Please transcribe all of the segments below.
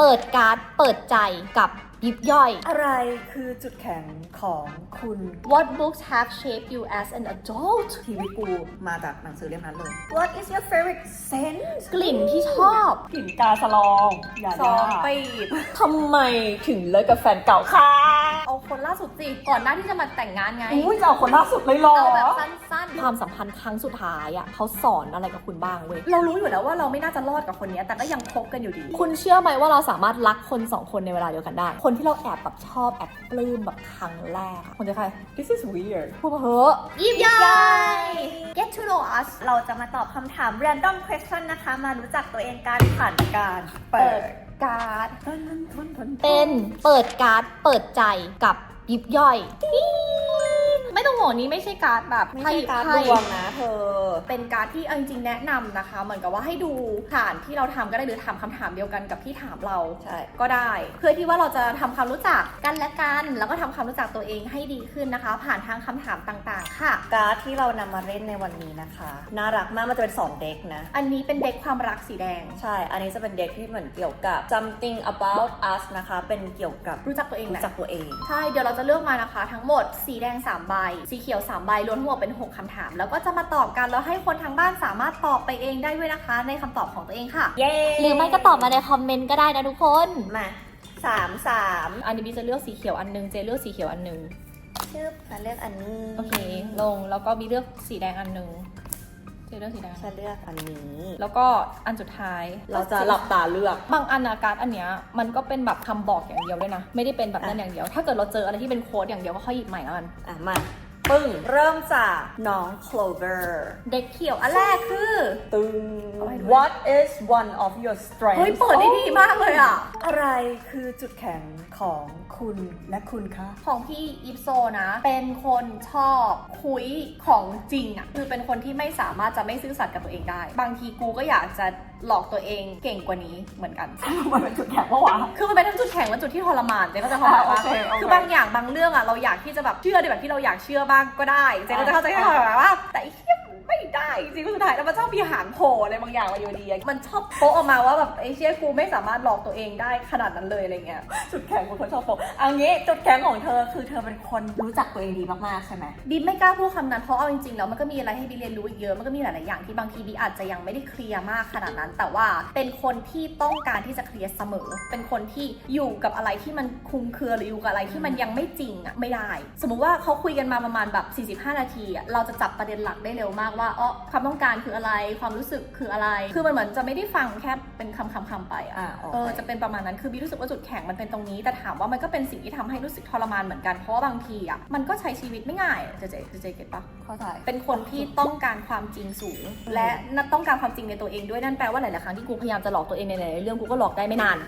เปิดการ์ดเปิดใจกับยิบย่อย อะไรคือจุดแข็งของคุณ What books have shaped you as an adult ทีวิกูมาจากหนังสือเล่มนั้นเลย What is your favorite scent กลิ่นที่ชอบกลิ่นกาสลองอย่าสองไปปีบทำไมถึงเลิกกับแฟนเก่าค่ะเอาคนล่าสุดสิก่อนหน้าที่จะมาแต่งงานไง อุ้ยจะเอาคนล่าสุดเลยเหรอ เอาแบบสั้นๆ ความสัมพันธ์ครั้งสุดท้ายอะเขาสอนอะไรกับคุณบ้างเว้ย เรารู้อยู่แล้วว่าเราไม่น่าจะรอดกับคนเนี้ยแต่ก็ยังคบกันอยู่ดี คุณเชื่อไหมว่าเราสามารถรักคนสองคนในเวลาเดียวกันได้ คนที่เราแอบแบบชอบแอบปลื้มแบบครั้งแรกอะคนจะใคร This is weird พูดมาเถอะ ยิบย่อย Get to know us เราจะมาตอบคำถาม random question นะคะ มารู้จักตัวเองกันผ่านการเปิเปิดดการ์ดต้นต้นต้นต้นเป็นเปิดการ์ดเปิดใจกับยิบย่อยติ๊ง ไม่ต้องห่วงนี้ไม่ใช่การ์ดแบบไม่ใช่การไพ่ดวงนะเธอ เป็นการ์ดที่เอาจริงๆแนะนำนะคะ เหมือนกับว่าให้ดูฐานที่เราทำก็ได้หรือถามคำถามเดียวกันกับที่ถามเราใช่ก็ได้ เพื่อที่ว่าเราจะทำความรู้จักกันและกัน แล้วก็ทำความรู้จักตัวเองให้ดีขึ้นนะคะ ผ่านทางคำถามต่างๆ ค่ะ การ์ดที่เรานำมาเล่นในวันนี้นะคะน่ารักมากมันจะเป็น2เด็กนะ อันนี้เป็นเด็กความรักสีแดง ใช่ อันนี้จะเป็นเด็กที่เหมือนเกี่ยวกับ something about us นะคะ เป็นเกี่ยวกับรู้จักตัวเองแหรู้ละจักตัวเองใช่เดี๋ยวเราจะเลือกมานะคะ ทั้งหมดสีแดง3ใบสีเขียว3ใบรวมทั้งหมดเป็น 6คำถาม แล้วก็จะมาตอบกันแล้วให้คนทางบ้านสามารถตอบไปเองได้ด้วยนะคะ ในคำตอบของตัวเองค่ะ เย้หรือไม่ก็ตอบมาในคอมเมนต์ก็ได้นะทุกคนมาสามสามอันนี้บีจะเลือกสีเขียวอันหนึง เจเลือกสีเขียวอันหนึงชื่อฉันเลือกอันนี้โอเค ลงแล้วก็บีเลือกสีแดงอันหนึง เจเลือกสีแดงฉันเลือกอันนี้ แล้วก็อันสุดท้ายเราจะหลับตาเลือก บางอันอาการดอันเนี้ยมันก็เป็นแบบคำบอกอย่างเดียวด้วยนะ ไม่ได้เป็นแบบนั้นอย่างเดียว ถ้าเกิดเราเจออะไรที่เป็นโค้ดอย่างเดียวก็ค่อยหยิบใหม่แล้วกันอะมา ปึ้ง เริ่มจากน้อง Clover เด็กเขียวอันแรกคือ ตึง เอาไว้ดู What is one of your strengths เฮ้ยเปิดได้ดีมากเลยอะ อะไรคือจุดแข็งของคุณและคุณคะ ของพี่อิฟโซนะ เป็นคนชอบคุยของจริงอะ่ะคือเป็นคนที่ไม่สามารถจะไม่ซื่อสัตย์กับตัวเองได้ บางทีกูก็อยากจะ หลอกตัวเองเก่งกว่านี้เหมือนกัน มันเป็นจุดแข็งปะวะ คือมันเป็นทั้งจุดแข็งและจุดที่ทรมานเจ๊ก็จะเข้าใจว่าโอเคโอเค คือบางอย่างบางเรื่องอะเราอยากที่จะแบบเชื่อในแบบที่เราอยากเชื่อบ้างก็ได้เจ๊ก็จะเข้าใจอ่าว่าว่าแต่ไอ้เหี้ยมัน ไม่ได้จริงสุดท้ายแล้วมันชอบมีหางโผล่อะไรบางอย่างมาอยู่ดีอะมันชอบโป๊ะออกมาว่าแบบไอ้เชี่ยกูไม่สามารถหลอกตัวเองได้ขนาดนั้นเลยอะไรเงี้ยจุดแข็งของคนชอบโปะเอางี้จุดแข็งของเธอคือเธอเป็นคนรู้จักตัวเองดีมากๆใช่ไหมบีไม่กล้าพูดคำนั้นเพราะเอาจริงๆแล้วมันก็มีอะไรให้บีเรียนรู้อีกเยอะมันก็มีหลายๆอย่างที่บางทีบีอาจจะยังไม่ได้เคลียร์มากขนาดนั้น แต่ว่าเป็นคนที่ต้องการที่จะเคลียร์เสมอ เป็นคนที่อยู่กับอะไรที่มันคลุมเครือหรืออยู่กับอะไรที่มันยังไม่จริงอะไม่ได้ สมมุติว่าเขาคุยกันมาประมาณแบบ 45 นาทีอะเราจะจับประเด็นหลักได้เร็วมากว่าอ๋อความต้องการคืออะไร ความรู้สึกคืออะไร คือมันเหมือนจะไม่ได้ฟังแค่เป็นคำๆๆไปอะอ่าโอเออเคจะเป็นประมาณนั้นคือบีรู้สึกว่าจุดแข็งมันเป็นตรงนี้ แต่ถามว่ามันก็เป็นสิ่งที่ทำให้รู้สึกทรมานเหมือนกันเพราะว่าบางทีอะมันก็ใช้ชีวิตไม่ง่ายเจเจเจเจเก็ตปะ เข้าใจ เป็นคนที่ต้องการความจริงสูงและต้องการความจริงในตัวเองด้วยนั่นแปลว่าหลาย ๆ ครั้งที่กูพยายามจะหลอกตัวเองในหลายๆเรื่องกูก็หลอกได้ไม่นาน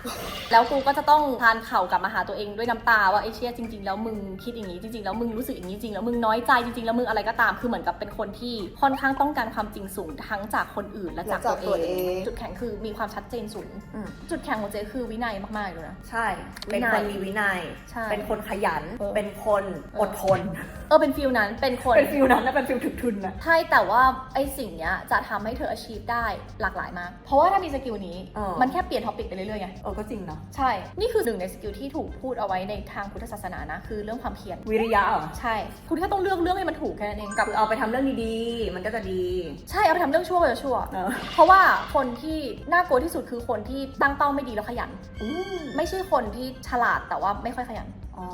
แล้วกูก็จะต้องทานเข่ากลับมาหาตัวเองด้วยน้ำตาว่าไอ้เชี่ยจริง ๆ แล้วมึงคิดอย่างนี้จริง ๆ แล้วมึงรู้สึกอย่างนี้จริงแล้วมึงน้อยใจจริง ๆ แล้วมึงอะไรก็ตามคือเหมือนกับเป็นคนที่ค่อนข้างต้องการความจริงสูงทั้งจากคนอื่นและจากตัวเอง จุดแข็งคือมีความชัดเจนสูงอืมจุดแข็งของเจคือวินัยมากๆเลยนะ ใช่ เป็นคนมีวินัยใช่เป็นคนขยันเออเป็นคนอดทน เออเป็นฟิลนั้น เป็นคน เป็นฟิลนั้นนะเป็นฟิลถึกทุนนะ ใช่ แต่ว่าไอ้สิ่งเนี้ยจะทำให้เธอ achieve ได้หลากหลายมาก เพราะว่าถ้ามีสกิลนี้เออมันแค่เปลี่ยนท็อปิกไปเรื่อยๆไง เออ ก็จริงเนาะ ใช่ นี่คือหนึ่งในสกิลที่ถูกพูดเอาไว้ในทางพุทธศาสนานะ คือเรื่องความเพียร วิริยะเหรอใช่ คุณแค่ต้องเลือกเรื่องให้มันถูกแค่นั้นเอง กับคือเอาไปทำเรื่องดีๆ มันก็จะดี ใช่เอาไปทำเรื่องชั่วก็จะชั่ว เออ เพราะว่าคนที่น่ากลัวที่สุดคือคนที่ตั้งเป้าไม่ดีแล้วขยันอืมไม่ใช่คนที่ฉลาดแต่ว่าไม่ค่อยขยัน อ๋อ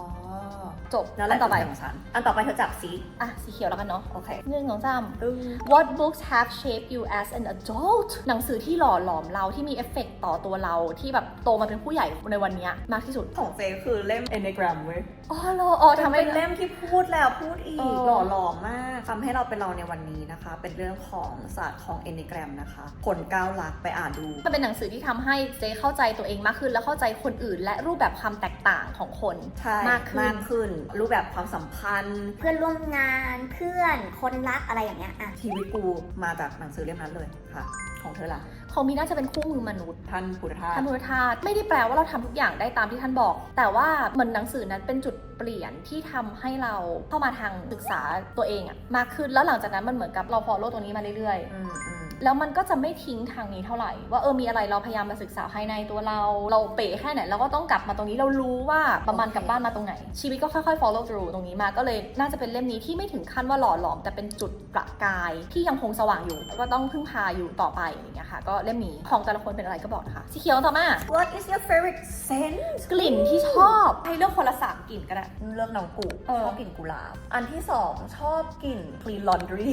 จบนั่นแหละอันต่อไปจุดแข็งของฉันอันต่อไปเธอจับสีอะสีเขียวแล้วกันเนาะโอเคหนึ่งสองสามตึ้ง What books have shaped you as an adult หนังสือที่หล่อหลอมเราที่มีเอฟเฟกต์ต่อตัวเราที่แบบโตมาเป็นผู้ใหญ่ในวันเนี้ยมากที่สุด ของเจคือเล่ม Enneagram เว้ยอ๋อเหรออ๋อทำทำให้เป็นเล่มที่พูดแล้วพูดอีเอกอหล่อหลอมมากทำให้เราเป็นเราในวันนี้นะคะ เป็นเรื่องของศาสตร์ของ Enneagram นะคะคนก้าวลักไปอ่านดูมันเป็นหนังสือที่ทำให้เจเข้าใจตัวเองมากขึ้น และเข้าใจคนอื่น และรูปแบบความแตกต่างของคนใช่มากขึ้นมากขึ้น รูปแบบความสัมพันธ์ เพื่อนร่วมงานเพื่อนคนรักอะไรอย่างเงี้ยอะชีวิตกูมาจากหนังสือเล่มนั้นเลยค่ะ ของเธอล่ะของมีน่าจะเป็นคู่มือมนุษย์ท่านพุทธทาสท่านพุทธทาสไม่ได้แปลว่าเราทำทุกอย่างได้ตามที่ท่านบอก แต่ว่าเหมือนหนังสือนั้นเป็นจุดเปลี่ยนที่ทำให้เราเข้ามาทางศึกษาตัวเองอะมากขึ้นแล้วหลังจากนั้นมันเหมือนกับเราฟอลโล่ตรงนี้มาเรื่อยๆอืมอืม แล้วมันก็จะไม่ทิ้งทางนี้เท่าไหร่ ว่าเออมีอะไรเราพยายามมาศึกษาภายในตัวเรา เราเป๋แค่ไหนเราก็ต้องกลับมาตรงนี้เรารู้ว่าประมาณโอเคกลับบ้านมาตรงไหน ชีวิตก็ค่อยๆ follow through ตรงนี้มาก็เลยน่าจะเป็นเล่มนี้ที่ไม่ถึงขั้นว่าหล่อหลอม แต่เป็นจุดประกายที่ยังคงสว่างอยู่แล้วก็ต้องพึ่งพาอยู่ต่อไปอย่างเงี้ยค่ะ ก็เล่มนี้ของแต่ละคนเป็นอะไรก็บอกนะคะสีเขียวต่อมา What is your favorite scent กลิ่นที่ชอบให้เลือกคนละสามกลิ่นก็ได้เลือกน้องกูเออชอบกลิ่นกุหลาบ อันที่สองชอบกลิ่น clean laundry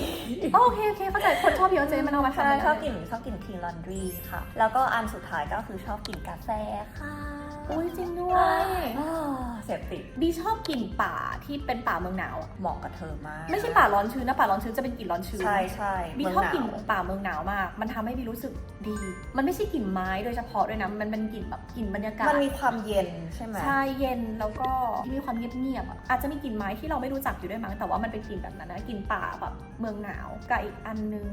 โอเคโอเคเข้าใจคนชอบเยอะเจ๊มันเอามาทำใช่ชอบกลิ่นชอบกลิ่นคลีนลอนดรีค่ะ แล้วก็อันสุดท้ายก็คือชอบกลิ่นกาแฟค่ะ อุ้ยจริงด้วยอ่าเสพติด บีชอบกลิ่นป่าที่เป็นป่าเมืองหนาวอะเหมาะกับเธอมากไม่ใช่ป่าร้อนชื้นนะป่าร้อนชื้นจะเป็นกลิ่นร้อนชื้น ใช่ใช่บีเมืงชอบหนาวกลิ่นป่าเมืองหนาวมาก มันทำให้บีรู้สึกดี มันไม่ใช่กลิ่นไม้โดยเฉพาะด้วยนะ มันเป็นกลิ่นแบบกลิ่นบรรยากาศมันมีความเย็นใช่ไหมใช่เย็นแล้วก็ที่มีความเงียบๆอะอาจจะมีกลิ่นไม้ที่เราไม่รู้จักอยู่ด้วยมั้ง แต่ว่ามันเป็นกลิ่นแบบนั้นนะกลิ่นป่าแบบเมืองหนาวกับอีกอันนึง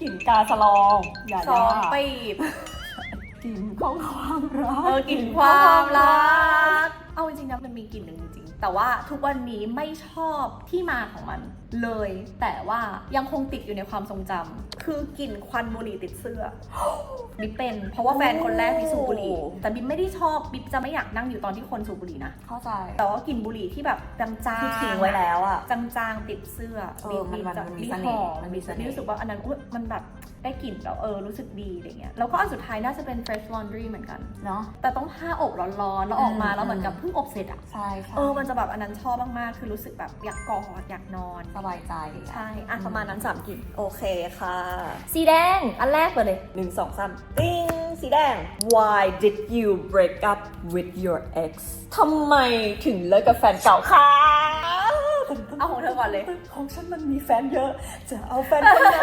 กลิ่นกาสลองอย่าสองปีบ กลิ่นของความรัก เออกลิ่นความรัก เอาจริงๆนะมันมีกลิ่นหนึ่งจริงๆ แต่ว่าทุกวันนี้ไม่ชอบที่มาของมันเลย แต่ว่ายังคงติดอยู่ในความทรงจำคือกลิ่นควันบุหรี่ติดเสื้อ บิ๊บเป็น เพราะว่าแฟนคนแรกบิ๊บสูบบุหรี่แต่บิ๊บไม่ได้ชอบบิ๊บจะไม่อยากนั่งอยู่ตอนที่คนสูบบุหรี่นะเข้าใจแต่ว่ากลิ่นบุหรี่ที่แบบจางๆที่ทิ้งไว้แล้วอะจางๆติดเสื้อเออมันมันจะมันมีบิ๊บเสน่ห์หอมันมีเสน่ห์บิ๊บรู้สึกว่าอันนั้นอุ๊ยมันแบบได้กลิ่นแล้วเออรู้สึกดีอะไรเงี้ยแล้วก็อันสุดท้ายน่าจะเป็น fresh laundry เหมือนกัน เนาะ แต่ต้องผ้าอบร้อนๆ แล้วออกมาอืมแล้วเหมือนกับเพิ่งอบเสร็จอะใช่ใช่เออมันจะแบบอันนั้นชอบมากๆ คือรู้สึกแบบอยากกอดอยากนอน สบายใจใช่อะประมาณนั้นสามกลิ่นโอเคค่ะสีแดงอันแรกเปิดเลยหนึ่งสองสามติ้งสีแดง Why did you break up with your ex ทำไมถึงเลิกกับแฟนเก่าคะเอาของเธอก่อนเลย ของฉันมันมีแฟนเยอะ จะเอาแฟนคนไหน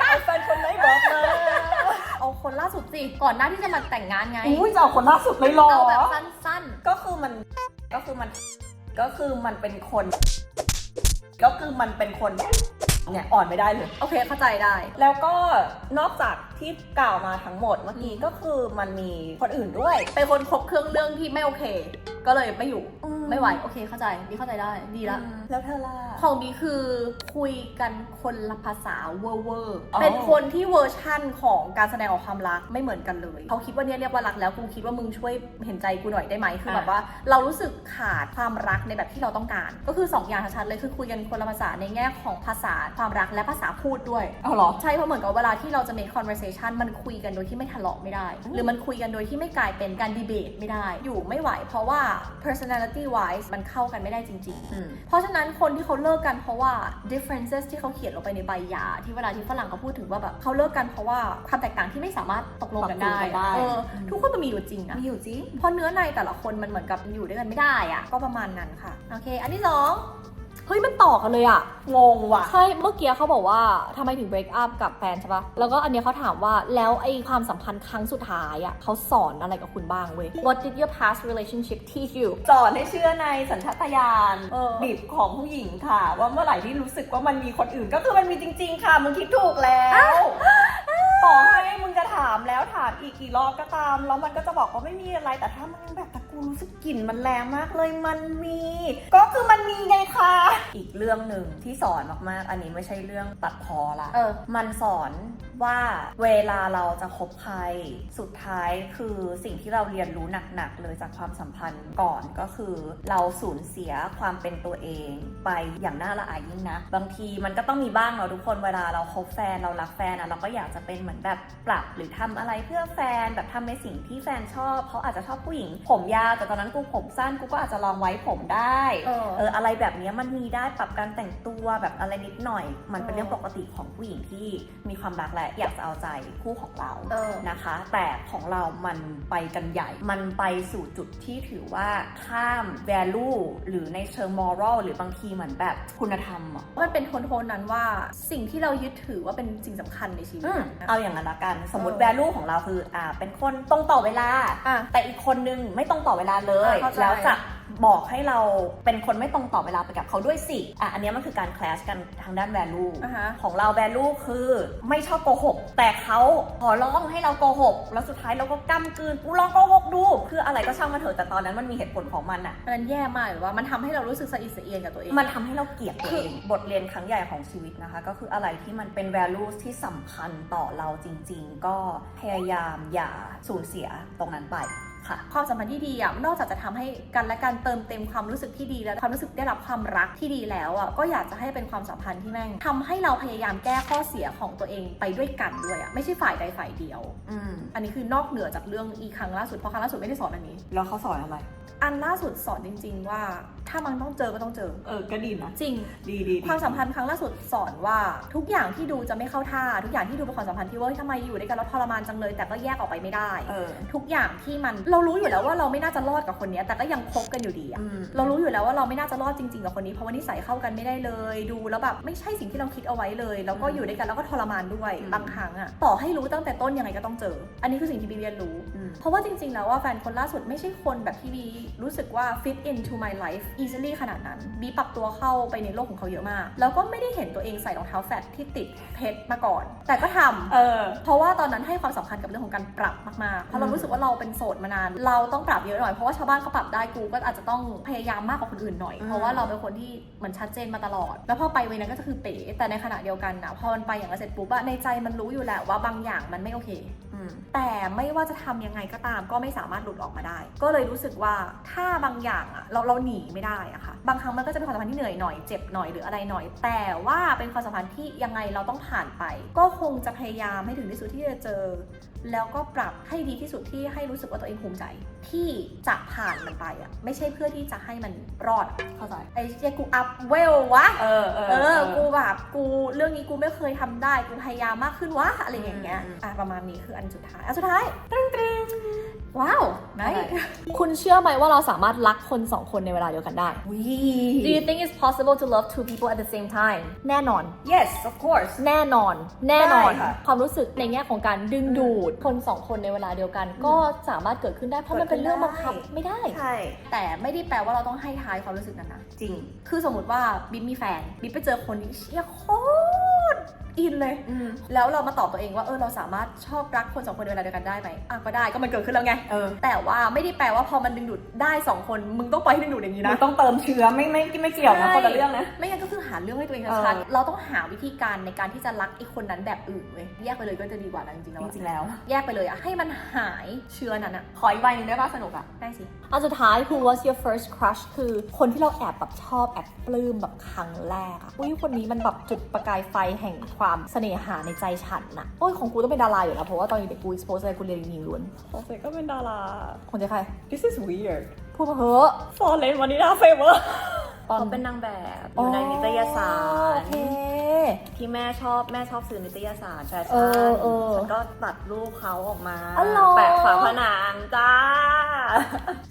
เอาแฟนคนไหนบอกมาเอาคนล่าสุดสิ ก่อนหน้าที่จะมาแต่งงานไงอุ้ยจะเอาคนล่าสุดเลยเหรอเอาแบบสั้น ก็คือมัน ก็คือมัน ก็คือมันเป็นคน ก็คือมันเป็นคน เนี่ยอ่อนไม่ได้เลย โอเคเข้าใจได้ แล้วก็นอกจากที่กล่าวมาทั้งหมดเมื่อกี้ก็คือมันมีคนอื่นด้วย เป็นคนครบเครื่องเรื่องที่ไม่โอเคก็เลยไม่อยู่อืมไม่ไหวโอเคเข้าใจดีเข้าใจได้ดีละอืมแล้วเธอล่ะ ของบีคือคุยกันคนละภาษาเวอร์เวอร์อ๋อ เป็นคนที่เวอร์ชั่นของการแสดงออกความรักไม่เหมือนกันเลยเขาคิดว่าเนี่ยเรียกว่ารักแล้วกูคิดว่ามึงช่วยเห็นใจกูหน่อยได้ไหมคือแบบว่าเรารู้สึกขาดความรักในแบบที่เราต้องการ ก็คือสองอย่างชัดๆเลยคือคุยกันคนละภาษาในแง่ของภาษาความรักและภาษาพูดด้วย เอาเหรอ ใช่เพราะเหมือนกับเวลาที่เราจะ make conversation มันคุยกันโดยที่ไม่ทะเลาะไม่ได้ หรือมันคุยกันโดยที่ไม่กลายเป็นการดีเบตไม่ได้ อยู่ไม่ไหว เพราะว่า personality wise มันเข้ากันไม่ได้จริงๆอืมเพราะฉะนั้นคนที่เขาเลิกกันเพราะว่า differences ที่เขาเขียนลงไปในใบหย่าที่เวลาที่ฝรั่งเขาพูดถึงว่าแบบเขาเลิกกันเพราะว่าความแตกต่างที่ไม่สามารถตกลงกันได้ปรับจูนกันได้เอออมทุกคนมันมีอยู่จริงนะมีอยู่จริงเพราะเนื้อในแต่ละคนมันเหมือนกับอยู่ด้วยกันไม่ได้อะก็ประมาณนั้นค่ะโอเค อันที่สอง เฮ้ยมันต่อกันเลยอะงงว่ะ ใช่เมื่อกี้เขาบอกว่าทำไมถึง break up กับแฟนใช่ปะแล้วก็อันเนี้ยเขาถามว่าแล้วไอ้ความสัมพันธ์ครั้งสุดท้ายอะเขาสอนอะไรกับคุณบ้างเว้ย What did your past relationship teach you สอนให้เชื่อในสัญชาตญาณเออดิบของผู้หญิงค่ะ ว่าเมื่อไหร่ที่รู้สึกว่ามันมีคนอื่นก็คือมันมีจริง ๆ ค่ะมึงคิดถูกแล้วต่อให้มึงจะถามแล้วถามอีกกี่รอบก็ตาม แล้วมันก็จะบอกว่าไม่มีอะไรแต่ถ้ามันยังแบบแต่กู รู้สึกกลิ่นมันแรงมากเลยมันมี ก็คือมันมีไงคะ อีกเรื่องหนึ่งที่สอนมากๆ อันนี้ไม่ใช่เรื่องตัดพอละ เออ มันสอนว่าเวลาเราจะคบใครสุดท้ายคือสิ่งที่เราเรียนรู้หนักๆเลยจากความสัมพันธ์ก่อนก็คือ เราสูญเสียความเป็นตัวเองไปอย่างน่าละอายยิ่งนะบางทีมันก็ต้องมีบ้างเนาะทุกคนเวลาเราคบแฟนเรารักแฟนอะเราก็อยากจะเป็นเหมือนแบบปรับหรือทำอะไรเพื่อแฟนแบบทำในสิ่งที่แฟนชอบเขาอาจจะชอบผู้หญิง ผมยาวแต่ตอนนั้นกูผมสั้นกูก็อาจจะลองไว้ผมได้เออเอออะไรแบบเนี้ยมันมีได้ปรับการแต่งตัวแบบอะไรนิดหน่อย มันเป็นเออเรื่องปกติของผู้หญิงที่มีความรักและอยากจะเอาใจคู่ของเราเออ นะคะ แต่ของเรามันไปกันใหญ่ มันไปสู่จุดที่ถือว่าข้าม value หรือในเชิง moral หรือบางทีเหมือนแบบคุณธรรมอะมันเป็นโทนๆนั้นว่าสิ่งที่เรายึดถือว่าเป็นสิ่งสำคัญในชีวิตอืมนะ เอาอย่างนั้นละกัน สมมติ เออ value ของเราคือ อ่า เป็นคนตรงต่อเวลา อะ แต่อีกคนนึงไม่ตรงต่อเวลาเลย อะเข้าใจ แล้วจะบอกให้เราเป็นคนไม่ตรงต่อเวลาไปกับเขาด้วยสิอะอันเนี้ยมันคือการคลาสกันทางด้าน value อะฮะ ของเรา value คือไม่ชอบโกหก แต่เขาขอร้องให้เราโกหก แล้วสุดท้ายเราก็กำกืนกูลองโกหกดู คืออะไรก็ช่างางมันเถอะแต่ตอนนั้นมันมีเหตุผลของมันอะ มันแย่มากหรือว่ามันทำให้เรารู้สึกสะอิดสะเอียนกับตัวเอง มันทำให้เราเกลียดตัวเองบทเรียนครั้งใหญ่ของชีวิตนะคะ ก็คืออะไรที่มันเป็น values ที่สำคัญต่อเราจริง ๆ ก็พยายามอย่าสูญเสียตรงนั้นไป ค่ะ ความสัมพันธ์ที่ดีอะนอกจากจะทำให้กันและกันเติมเต็มความรู้สึกที่ดีแล้วความรู้สึกได้รับความรักที่ดีแล้วอะก็อยากจะให้เป็นความสัมพันธ์ที่แม่งทำให้เราพยายามแก้ข้อเสียของตัวเองไปด้วยกันด้วยอะไม่ใช่ฝ่ายใดฝ่ายเดียวอืมอันนี้คือนอกเหนือจากเรื่องอีครั้งล่าสุดเพราะครั้งล่าสุดไม่ได้สอนอันนี้ แล้วเขาสอนอะไร อันล่าสุดสอนจริง ๆ ว่าถ้ามันต้องเจอก็ต้องเจอ เออก็ดีนะ จริง ดีดีความสัมพันธ์ครั้งล่าสุดสอนว่าทุกอย่างที่ดูจะไม่เข้าท่า ทุกอย่างที่ดูเป็นความสัมพันธ์ที่ว่าเฮ้ยทำไมอยู่ด้วยกันแล้วทรมานจังเลย แต่ก็แยกออกไปไม่ได้ เออ ทุกอย่างที่มันเรารู้อยู่แล้วว่าเราไม่น่าจะรอดกับคนเนี้ยแต่ก็ยังคบกันอยู่ดีอะอืม เรารู้อยู่แล้วว่าเราไม่น่าจะรอดจริงๆกับคนนี้เพราะว่านิสัยเข้ากันไม่ได้เลย ดูแล้วแบบไม่ใช่สิ่งที่เราคิดเอาไว้เลย แล้วก็อยู่ด้วยกันแล้วก็ทรมานด้วยอืม บางครั้งอะต่อให้รู้ตั้งแต่ต้นยังไงก็ต้องเจอ อันนี้คือสิ่งที่บีเรียนรู้ อืม เพราะว่าจริงๆ แล้วว่าแฟนคนล่าสุดไม่ใช่คนแบบที่บีรู้สึกว่า fit into my life easily ขนาดนั้น บีปรับตัวเข้าไปในโลกของเขาเยอะมาก แล้วก็ไม่ได้เห็นตัวเองใส่รองเท้าแฟตที่ติดเพชรมาก่อน แต่ก็ทำเออ เพราะว่าตอนนั้นให้ความสำคัญกับเรื่องของการปรับมากๆ เพราะเรารู้สึกว่าเราเป็นโสดมานาน เราต้องปรับเยอะหน่อย เพราะว่าชาวบ้านเขาปรับได้กูก็อาจจะต้องพยายามมากกว่าคนอื่นหน่อยอืมเพราะว่าเราเป็นคนที่เหมือนชัดเจนมาตลอด แล้วพอไปเวนั้นก็จะคือเป๋ แต่ในขณะเดียวกันนะพอมันไปอย่างนั้นเสร็จปุ๊บอะในใจมันรู้อยู่แหละว่าบางอย่างมันไม่โอเคอืม แต่ไม่ว่าจะทำยังไงก็ตาม ก็ไม่สามารถหลุดออกมาได้ ก็เลยรู้สึกว่าถ้าบางอย่างอะเราเราหนีไม่ได้อะค่ะ บางครั้งมันก็จะเป็นความสัมพันธ์ที่เหนื่อยหน่อยเจ็บหน่อยหรืออะไรหน่อย แต่ว่าเป็นความสัมพันธ์ที่ยังไงเราต้องผ่านไป ก็คงจะพยายามให้ถึงที่สุดที่จะเจอแล้วก็ปรับให้ดีที่สุดที่ให้รู้สึกว่าตัวเองภูมิใจ ที่จะผ่านมันไปอะไม่ใช่เพื่อที่จะให้มันรอดเข้าใจไอ้เจ๊กูอัพเวลวะเออเออเออกูแบบกูเรื่องนี้กูไม่เคยทำได้กูพยายามมากขึ้นวะอะไรอย่างเงี้ยอืมอะประมาณนี้คืออันสุดท้ายอันสุดท้ายตรึงตรึงว้าวไหนอะไรคุณเชื่อไหมว่าเราสามารถรักคนสองคนในเวลาเดียวกันได้วิ Do you think it's possible to love two people at the same time แน่นอน yes of course แน่นอน แน่นอนได้ค่ะความรู้สึกในแง่ของการดึงดูดคนสองคนในเวลาเดียวกัน ก็สามารถเกิดขึ้นได้เพราะมันเป็นเรื่องบังคับไม่ได้ ใช่ แต่ไม่ได้แปลว่าเราต้องให้ท้ายความรู้สึกนั้นนะจริง คือสมมติว่าบิ๊มมีแฟนบิ๊มไปเจอคนนี้เชี่ยโคตรอินเลยอืมแล้วเรามาตอบตัวเองว่าเออเราสามารถชอบรักคนสองคนในเวลาเดียวกันได้ไหมอะก็ได้ก็มันเกิดขึ้นแล้วไงเออแต่ว่าไม่ได้แปลว่าพอมันดึงดูดได้สองคนมึงต้องปล่อยให้ดึงดูดอย่างนี้มันะนต้องเติมเชื้อไม่ไม่ไม่เกี่ยวนะใช่คนละเรื่องนะไม่งั้นก็คือหา เรื่องให้ตัวเองเออชัดๆเราต้องหาวิธีการในการที่จะรักไอ้คนนั้นแบบอื่นเว้ยแยกไปเลยก็จะดีกว่านะจริงๆแล้วจอะริงๆแล้ว แยกไปเลยอะให้มันหายเชื้อนั้นอะขออีกใบหนึงได้ป่ะสนุกอะได้สิอันสุดท้าย who was your first crush คือคนที่เราแอบแบบชอบแอบปลื้มแบบครั้งแรกอะอุ้ยคนนี้มันแบบจุดประกายไฟแห่งความเสน่หาในใจฉันน่ะโอ้ยของกูต้องเป็นดาราอยู่แล้วเพราะว่าตอนเด็กกู expose อะไรกูเรียนยิงล้วนของเซก็เป็นดาราคนจะใคร this is weird พูดมาเถอะฟอร์เรนวันนี้น่าเฟเวอร์ ตอนเขาเป็นนางแบบอยู่ในนิตยสาโอรเคที่แม่ชอบแม่ชอบซื้อนิตยสารแฟเอชั่อนเออฉันก็ตัดรูปเขาออกมาอ๋อเหรอแปะฝาผนังจ้า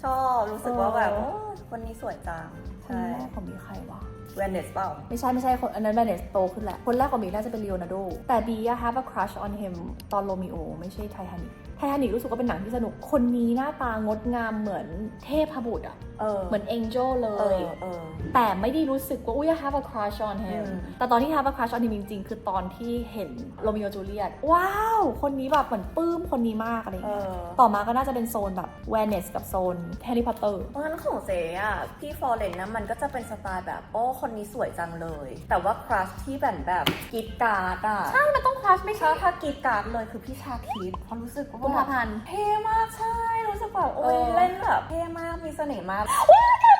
ชอบรู้สึกว่าแบบเออโอ้วันนี้สวยจังคนแรกของมีใครวะแวนเดสเปล่าไม่ใช่ไม่ใช่คนอันนั้นแบนเนสโตขึ้นแหละ คนแรกของบีน่าจะเป็นลีโอนาร์โด แต่บีอะ have a crush on him ตอนโรมิโอไม่ใช่ไททานิก ไททานิกรู้สึกว่าเป็นหนังที่สนุก คนนี้หน้าตางดงามเหมือนเทพบุตรอะเออ เหมือนเอ็นเจลเลเอยอเออแต่ไม่ได้รู้สึกว่า อุ้ย I have a crush on him อืมแต่ตอนที่ have a crush on him จริงๆ คือตอนที่เห็นโรมิโอจูเลียต ว้าว คนนี้แบบเหมือนปลื้มคนนี้มากอะไรอย่างเอเงี้ยอต่อมาก็น่าจะเป็นโซนแบบ Venice กับโซน Harry Potter เพราะฉะนั้นของเจ๊อะพี่ฟอร์เรนนะมันก็จะเป็นสไตล์แบบ โอ้ คนนี้สวยจังเลย แต่ว่าครัชที่แบบแบบกรีดการ์ดอะ ใช่ มันต้อง crush ไม่ใช่ถ้าถ้ากรีดการ์ดเลยคือพี่ชาคิดเพราะรู้สึกว่ากุมแบภาบพันธ์ เท่มากใช่ รู้สึกแบบโอ้เอยอเล่นแบบเท่มากมีเสน่ห์มากว้าว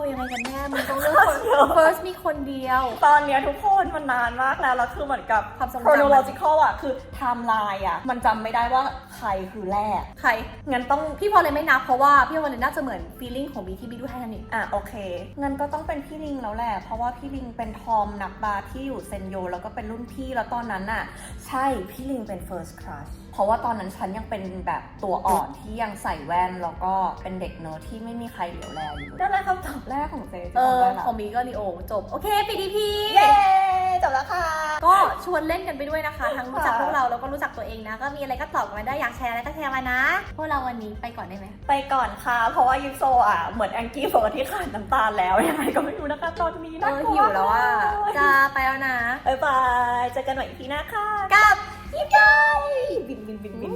เอายังไงกันแน่มันต้องเลือกคน first มีคนเดียว ตอนเนี้ยทุกคนมันนานมากแล้วแล้วคือเหมือนกับ ความทรงจำ chronological อะ คือ timeline อะ มันจำไม่ได้ว่าใครคือแรก ใคร งั้นต้อง พี่พอเลยไม่นับเพราะว่าพี่พอเลยน่าจะเหมือน feeling ของบีที่บีดูไททานิกอะโอเคงั้นก็ต้องเป็นพี่ลิงแล้วแหละ เพราะว่าพี่ลิงเป็นทอมนักบาสที่อยู่เซนโย แล้วก็เป็นรุ่นพี่แล้วตอนนั้นน่ะ ใช่ พี่ลิงเป็น first crush เพราะว่าตอนนั้นฉันยังเป็นแบบตัวอ่อนที่ยังใส่แว่นแล้วก็เป็นเด็กเนิร์ดที่ไม่มีใครเหลียวแลอยู่นั่นแหละคำตอบแรกของเจเอที่อทำได้ละของบีก็ลีโอจบ โอเคปีดีพีเย้จบแล้วค่ะ ก็ชวนเล่นกันไปด้วยนะคะ ทั้งรู้จักค่ะพวกเราแล้วก็รู้จักตัวเองนะ ก็มีอะไรก็ตอบกันมาได้อยากแชร์อะไรก็แชร์มานะ พวกเราวันนี้ไปก่อนได้ไหมไปก่อนค่ะ เพราะว่ายิปโซอะเหมือนแองกี้เฟิร์ที่ขาดน้ำตาลแล้วยังไงก็ไม่รู้นะคะตอนนี้เอนะอหิวแล้วอะจะไปแล้วนะบ๊ายบายเจอกันใหม่อีพีหน้าค่ะกับ บินบินบินบิน